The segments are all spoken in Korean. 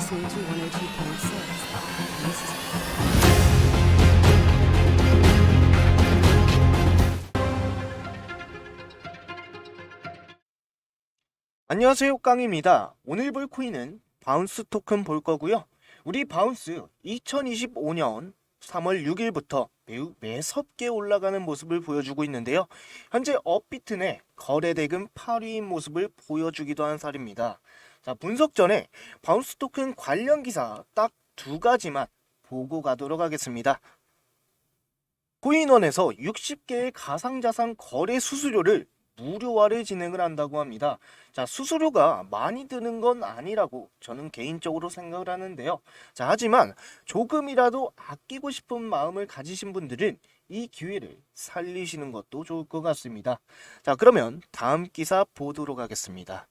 listening to 102.6. This is 안녕하세요 깡입니다. 오늘 볼 코인은 바운스 토큰 볼 거고요. 우리 바운스 2025년 3월 6일부터 매우 매섭게 올라가는 모습을 보여주고 있는데요. 현재 업비트 내 거래 대금 8위인 모습을 보여주기도 한 살입니다. 자, 분석 전에 바운스 토큰 관련 기사 딱 두 가지만 보고 가도록 하겠습니다. 코인원에서 60개의 가상자산 거래 수수료를 무료화를 진행을 한다고 합니다. 자, 수수료가 많이 드는 건 아니라고 저는 개인적으로 생각을 하는데요. 자, 하지만 조금이라도 아끼고 싶은 마음을 가지신 분들은 이 기회를 살리시는 것도 좋을 것 같습니다. 자, 그러면 다음 기사 보도록 하겠습니다.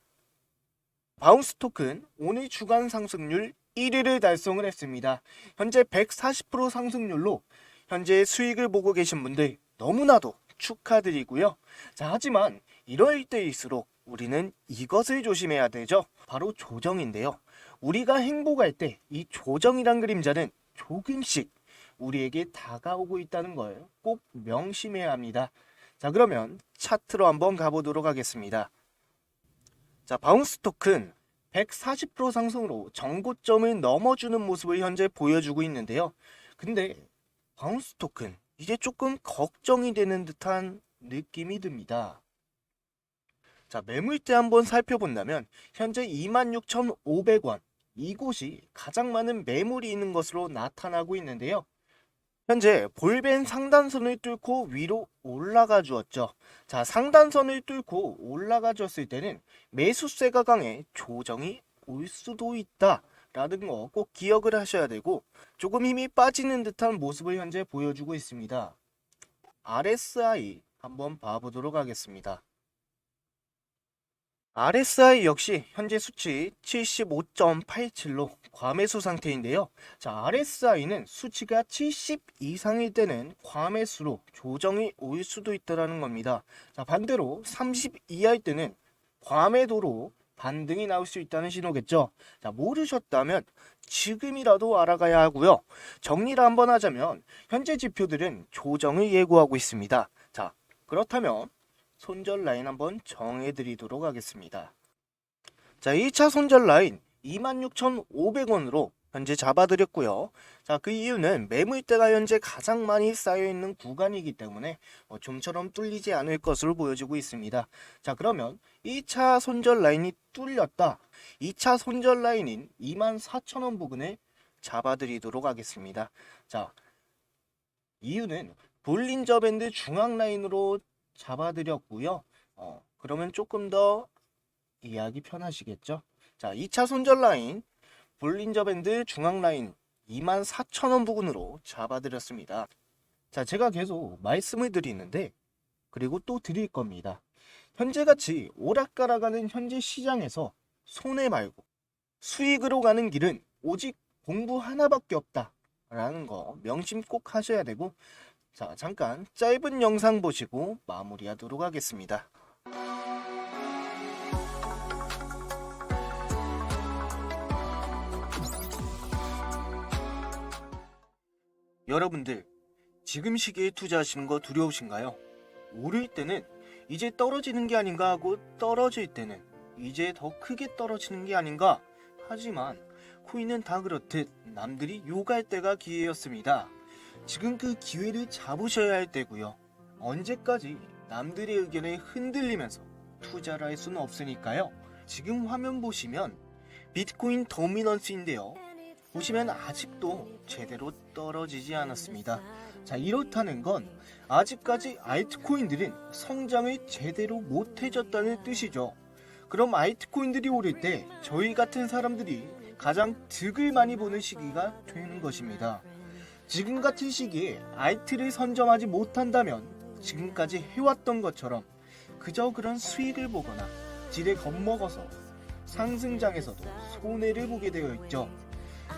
바운스 토큰 오늘 주간 상승률 1위를 달성을 했습니다. 현재 140% 상승률로 현재 수익을 보고 계신 분들 너무나도 축하드리고요. 자, 하지만 이럴 때일수록 우리는 이것을 조심해야 되죠. 바로 조정인데요. 우리가 행복할 때 이 조정이란 그림자는 조금씩 우리에게 다가오고 있다는 걸 꼭 명심해야 합니다. 자, 그러면 차트로 한번 가보도록 하겠습니다. 자, 바운스 토큰 140% 상승으로 정고점을 넘어주는 모습을 현재 보여주고 있는데요. 근데 바운스 토큰 이제 조금 걱정이 되는 듯한 느낌이 듭니다. 자, 매물대 한번 살펴본다면 현재 26,500원 이곳이 가장 많은 매물이 있는 것으로 나타나고 있는데요. 현재 볼벤 상단선을 뚫고 위로 올라가 주었죠. 자, 상단선을 뚫고 올라가 줬을 때는 매수세가 강해 조정이 올 수도 있다. 라는 거 꼭 기억을 하셔야 되고 조금 힘이 빠지는 듯한 모습을 현재 보여주고 있습니다. RSI 한번 봐보도록 하겠습니다. RSI 역시 현재 수치 75.87로 과매수 상태인데요. 자, RSI는 수치가 70 이상일 때는 과매수로 조정이 올 수도 있다라는 겁니다. 자, 반대로 30 이하일 때는 과매도로 반등이 나올 수 있다는 신호겠죠. 자, 모르셨다면 지금이라도 알아가야 하고요. 정리를 한번 하자면 현재 지표들은 조정을 예고하고 있습니다. 자, 그렇다면 손절 라인 한번 정해 드리도록 하겠습니다. 자, 2차 손절 라인 26,500원으로 현재 잡아드렸고요. 자, 그 이유는 매물대가 현재 가장 많이 쌓여 있는 구간이기 때문에 어, 좀처럼 뚫리지 않을 것으로 보여지고 있습니다. 자, 그러면 2차 손절 라인이 뚫렸다. 2차 손절 라인인 24,000원 부근을 잡아드리도록 하겠습니다. 자, 이유는 볼린저 밴드 중앙 라인으로 잡아드렸고요. 어, 그러면 조금 더 이해하기 편하시겠죠? 자, 2차 손절 라인 볼린저 밴드 중앙 라인 24,000원 부근으로 잡아드렸습니다. 자, 제가 계속 말씀을 드리는데 그리고 또 드릴 겁니다. 현재같이 오락가락하는 현재 시장에서 손해 말고 수익으로 가는 길은 오직 공부 하나밖에 없다. 라는 거 명심 꼭 하셔야 되고 자, 잠깐 짧은 영상 보시고 마무리하도록 하겠습니다. 여러분들, 지금 시기에 투자하시는 거 두려우신가요? 오를 때는 이제 떨어지는 게 아닌가 하고 떨어질 때는 이제 더 크게 떨어지는 게 아닌가? 하지만 코인은 다 그렇듯 남들이 욕할 때가 기회였습니다. 지금 그 기회를 잡으셔야 할 때고요. 언제까지 남들의 의견에 흔들리면서 투자를 할 수는 없으니까요. 지금 화면 보시면 비트코인 도미넌스인데요. 보시면 아직도 제대로 떨어지지 않았습니다. 자, 이렇다는 건 아직까지 알트코인들은 성장을 제대로 못 해줬다는 뜻이죠. 그럼 알트코인들이 오를 때 저희 같은 사람들이 가장 득을 많이 보는 시기가 되는 것입니다. 지금 같은 시기에 알트를 선점하지 못한다면 지금까지 해왔던 것처럼 그저 그런 수익을 보거나 지레 겁먹어서 상승장에서도 손해를 보게 되어 있죠.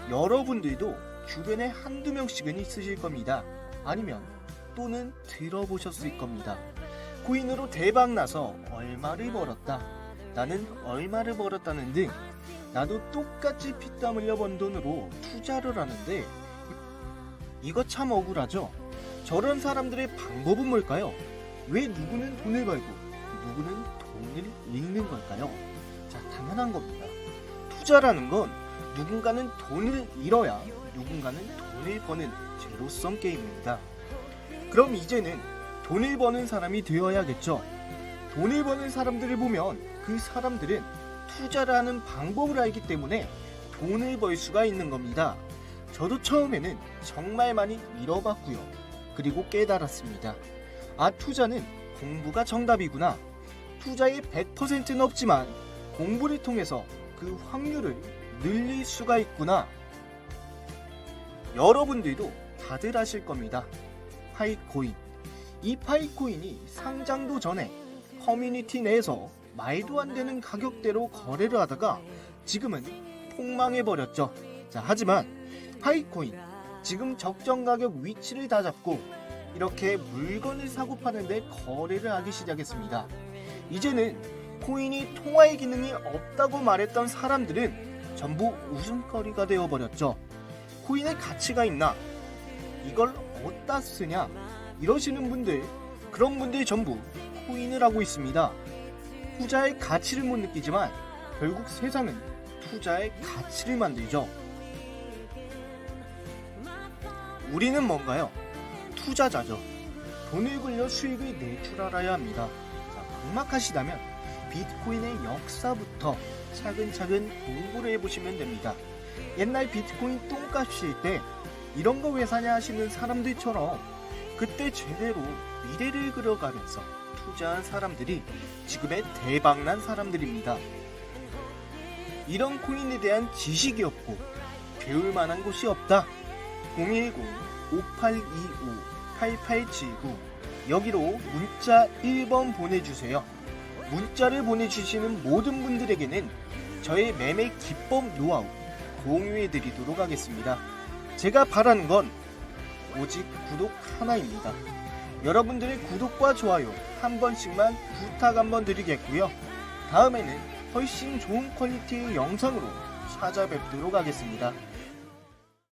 여러분들도 주변에 한두 명씩은 있으실 겁니다. 아니면 또는 들어보셨을 겁니다. 코인으로 대박 나서 얼마를 벌었다. 나는 얼마를 벌었다는 등 나도 똑같이 피땀 흘려 번 돈으로 투자를 하는데 이거 참 억울하죠? 저런 사람들의 방법은 뭘까요? 왜 누구는 돈을 벌고 누구는 돈을 잃는 걸까요? 자, 당연한 겁니다. 투자라는 건 누군가는 돈을 잃어야 누군가는 돈을 버는 제로섬 게임입니다. 그럼 이제는 돈을 버는 사람이 되어야겠죠. 돈을 버는 사람들을 보면 그 사람들은 투자를 하는 방법을 알기 때문에 돈을 벌 수가 있는 겁니다. 저도 처음에는 정말 많이 잃어봤고요. 그리고 깨달았습니다. 아, 투자는 공부가 정답이구나. 투자의 100%는 없지만 공부를 통해서 그 확률을 늘릴 수가 있구나. 여러분들도 다들 아실 겁니다. 파이코인. 이 파이코인이 상장도 전에 커뮤니티 내에서 말도 안 되는 가격대로 거래를 하다가 지금은 폭망해 버렸죠. 자, 하지만 파이코인 지금 적정 가격 위치를 다 잡고 이렇게 물건을 사고 파는데 거래를 하기 시작했습니다. 이제는 코인이 통화의 기능이 없다고 말했던 사람들은 전부 웃음거리가 되어 버렸죠. 코인의 가치가 있나? 이걸 어디다 쓰냐? 이러시는 분들, 그런 분들이 전부 코인을 하고 있습니다. 투자의 가치를 못 느끼지만 결국 세상은 투자의 가치를 만들죠. 우리는 뭔가요? 투자자죠. 돈을 굴려 수익을 내출하라야 합니다. 자, 막막하시다면 비트코인의 역사부터 차근차근 공부를 해보시면 됩니다. 옛날 비트코인 똥값일 때 이런 거 왜 사냐 하시는 사람들처럼 그때 제대로 미래를 그려가면서 투자한 사람들이 지금의 대박난 사람들입니다. 이런 코인에 대한 지식이 없고 배울 만한 곳이 없다. 010-5825-8879 여기로 문자 1번 보내주세요. 문자를 보내주시는 모든 분들에게는 저의 매매 기법 노하우 공유해 드리도록 하겠습니다. 제가 바라는 건 오직 구독 하나입니다. 여러분들의 구독과 좋아요 한 번씩만 부탁 한번 드리겠고요. 다음에는 훨씬 좋은 퀄리티의 영상으로 찾아뵙도록 하겠습니다.